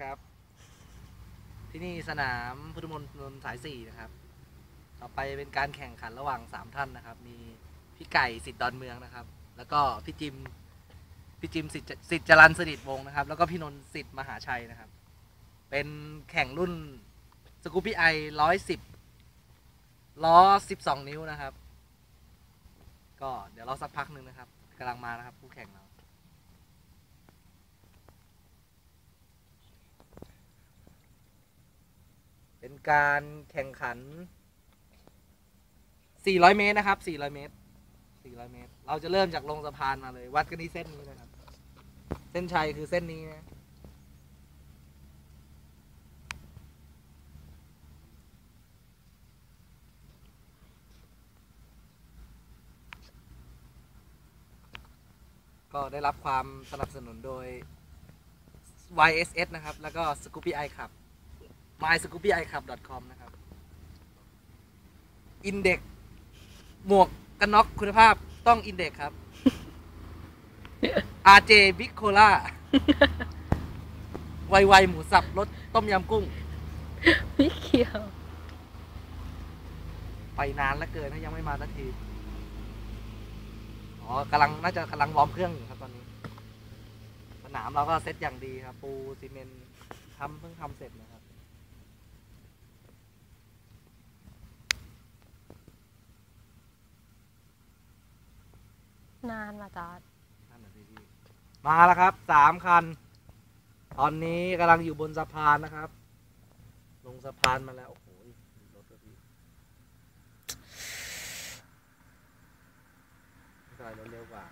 ครับ ที่นี่สนามพุทธมณฑลสายสี่นะครับ ต่อไปเป็นการแข่งขันระหว่างสามท่านนะครับ มีพี่ไก่สิทธิ์ดอนเมืองนะครับ แล้วก็พี่จิม พี่จิมสิทธิ์สิทธิ์จรันสนิทวงศ์นะครับ แล้วก็พี่นนท์สิทธิ์มหาชัยนะครับ เป็นแข่งรุ่นสกูปี้ไอร้อยสิบล้อสิบสองนิ้วนะครับ ก็เดี๋ยวเราสักพักหนึ่งนะครับกำลังมานะครับ ผู้แข่งเรา เป็น การแข่งขัน 400 เมตรนะครับ 400 เมตร 400 เมตร เราจะเริ่มจากลงสะพานมาเลย วัดกันที่เส้นนี้นะครับ เส้นชัยคือเส้นนี้นะ ก็ได้รับความสนับสนุนโดย YSS นะครับ แล้วก็ Scoopy i Club myscoopyiclub.com นะครับ อินเด็กหมวกกันน็อกคุณภาพต้องอินเด็กครับ RJ Big Cola ไวไวๆหมูสับรสต้มยำกุ้ง ไม่เกี่ยว ไปนานแล้วเกินถ้ายังไม่มาสักที อ๋อกำลังน่าจะกำลังวอร์มเครื่องอยู่ครับตอนนี้ สนามเราก็เซตอย่างดีครับ ปูซีเมนต์ทำเพิ่งทำเสร็จนะครับ นานมาจอดมาแล้วครับสามคัน ตอนนี้กำลังอยู่บนสะพานนะครับ ลงสะพานมาแล้ว โอ้โหรถด้วยพี่ไม่ใช่รถเร็วกว่า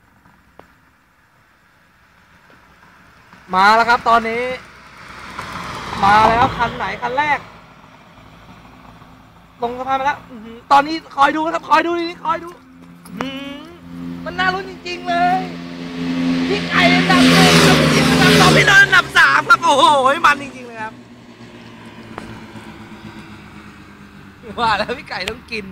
มาแล้วครับตอนนี้ มาแล้วคันไหนคันแรก ลงสะพานมาแล้ว ตอนนี้คอยดูนะครับ คอยดูนี่คอยดู มันน่ารุ้นจริง ๆ เลยพี่ไก่อันดับหนึ่งแล้วพี่จิมอันดับสองพี่นนท์อันดับสามครับโอ้โหมันจริงๆเลยครับว่าแล้วพี่ไก่ต้องกิน